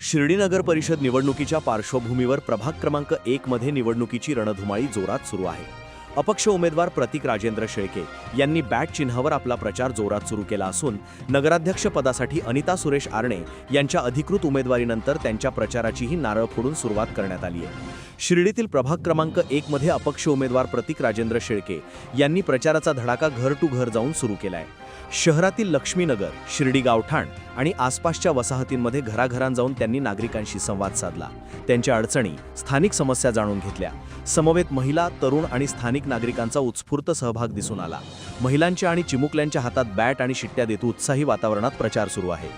शिर्डी नगर परिषद निवडणुकीच्या पार्श्वभूमीवर प्रभाग क्रमांक एक मध्ये निवडणुकीची रणधुमाळी जोरात सुरू आहे. अपक्ष उमेदवार प्रतीक राजेंद्र शेळके यांनी बॅट चिन्हावर आपला प्रचार जोरात सुरू केला असून नगराध्यक्ष पदासाठी अनिता सुरेश आरणे यांच्या अधिकृत उमेदवारीनंतर त्यांच्या प्रचाराचीही नारळ फोडून सुरुवात करण्यात आली आहे. शिर्डीतील प्रभाग क्रमांक एक मध्ये अपक्ष उमेदवार प्रतीक राजेंद्र शेळके यांनी प्रचाराचा धडाका घर टू घर जाऊन सुरू केलाय. शहरातील लक्ष्मीनगर शिर्डी गावठाण आणि आसपासच्या वसाहतींमध्ये घराघरां जाऊन त्यांनी नागरिकांशी संवाद साधला. त्यांच्या अडचणी स्थानिक समस्या जाणून घेतल्या. समवेत महिला तरुण आणि स्थानिक नागरिकांचा उत्स्फूर्त सहभाग दिसून आला. महिलांच्या आणि चिमुकल्यांच्या हातात बॅट आणि शिट्ट्या देत उत्साही वातावरणात प्रचार सुरू आहे.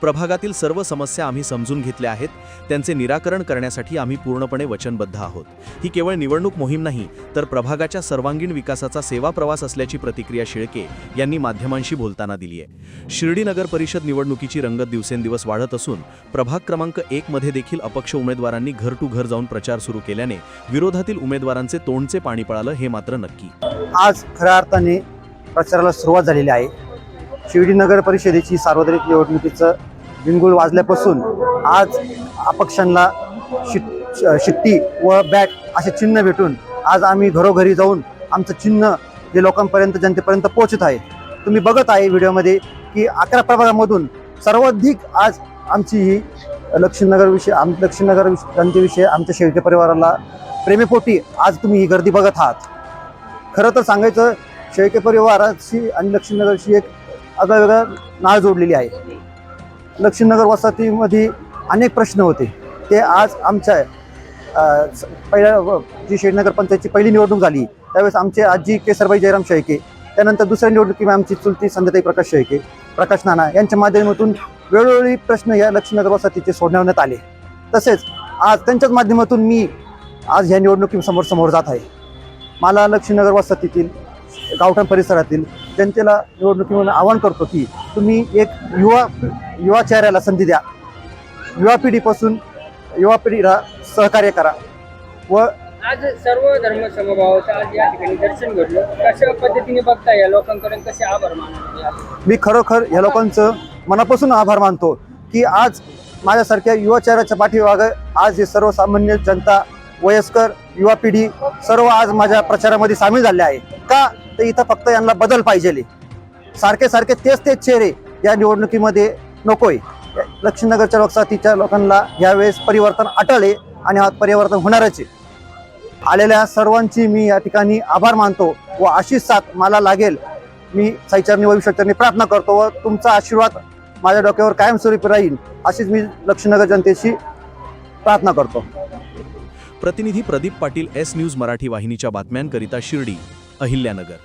प्रभागातील सर्व समस्या आम्ही समजून घेतल्या आहेत. त्यांचे निराकरण करण्यासाठी आम्ही पूर्णपणे वचनबद्ध आहोत. ही केवळ निवडणूक मोहीम नाही तर प्रभागाच्या सर्वांगीण विकासाचा सेवा प्रवास असल्याची प्रतिक्रिया शेळके यांनी माध्यमांशी बोलताना दिली आहे शिर्डी नगर परिषद निवडणुकीची रंगत दिवसेंदिवस वाढत असून प्रभाग क्रमांक एकमध्ये देखील अपक्ष उमेदवारांनी घर टू घर जाऊन प्रचार सुरू केल्याने विरोधातील उमेदवारांचे तोंडचे पाणी पळालं हे मात्र नक्की. आज खऱ्या अर्थाने प्रचाराला सुरुवात झालेली आहे. शिर्डी नगर परिषदेची सार्वत्रिक निवडणुकीचं बिंगुळ वाजल्यापासून आज अपक्षांना शिट शिट्टी व बॅट असे चिन्ह भेटून आज आम्ही घरोघरी जाऊन आमचं चिन्ह जे लोकांपर्यंत जनतेपर्यंत पोहोचत आहे. तुम्ही बघत आहे व्हिडिओमध्ये की अकरा प्रभागामधून सर्वाधिक आज आमची ही लक्ष्मीनगरविषयी आम लक्ष्मीनगर जनतेविषयी आमच्या शेळके परिवाराला प्रेमीपोटी आज तुम्ही ही गर्दी बघत आहात. खरं तर सांगायचं शेळके परिवाराशी आणि लक्ष्मीनगरशी एक आगळवेगळं नाळ जोडलेली आहे. लक्ष्मीनगर वसाहतीमध्ये अनेक प्रश्न होते. ते आज आमच्या पहिल्या जी शेडनगर पंचायतची पहिली निवडणूक झाली त्यावेळेस आमचे आजी केसरबाई जयराम शेळके त्यानंतर दुसऱ्या निवडणुकीमध्ये आमची चुलती संध्याताई प्रकाश शेळके प्रकाश नाना यांच्या माध्यमातून वेळोवेळी प्रश्न या लक्ष्मीनगर वसाहतीचे सोडवण्यात आले. तसेच आज त्यांच्याच माध्यमातून मी आज ह्या निवडणुकीसमोर समोर जात आहे. मला लक्ष्मीनगर वसाहतीतील गावठाण परिसरातील जनतेला निवडणुकीमध्ये आवाहन करतो की तुम्ही एक युवा युवा चेहऱ्याला संधी द्या. युवा पिढीपासून युवा पिढीला सहकार्य करा व आज सर्व धर्म समभावाचं आज या ठिकाणी दर्शन घडलं. कशा पद्धतीने बघता या लोकांकडून कसे आभार मानले मी खरोखर ह्या लोकांचं मनापासून आभार मानतो की आज माझ्यासारख्या युवा चेहऱ्याच्या पाठीमागं आज हे सर्वसामान्य जनता वयस्कर युवा पिढी सर्व आज माझ्या प्रचारामध्ये सामील झाले आहे. का तर इथं फक्त यांना बदल पाहिजे सारखे सारखे तेच तेच चेहरे या निवडणुकीमध्ये नकोय. लक्ष्मीनगरच्या लोकसाथीच्या लोकांना यावेळेस परिवर्तन अटळे आणि हा परिवर्तन होणारच आहे. आलेल्या सर्वांची मी या ठिकाणी आभार मानतो व अशीच साथ मला लागेल. मी साईचरणी व विश्वचरणी प्रार्थना करतो व तुमचा आशीर्वाद माझ्या डोक्यावर कायमस्वरूपी राहील अशीच मी लक्ष्मीनगर जनतेशी प्रार्थना करतो. प्रतिनिधी प्रदीप पाटील एस न्यूज मराठी वाहिनीच्या बातम्यांकरिता शिर्डी. अहिल्यानगर.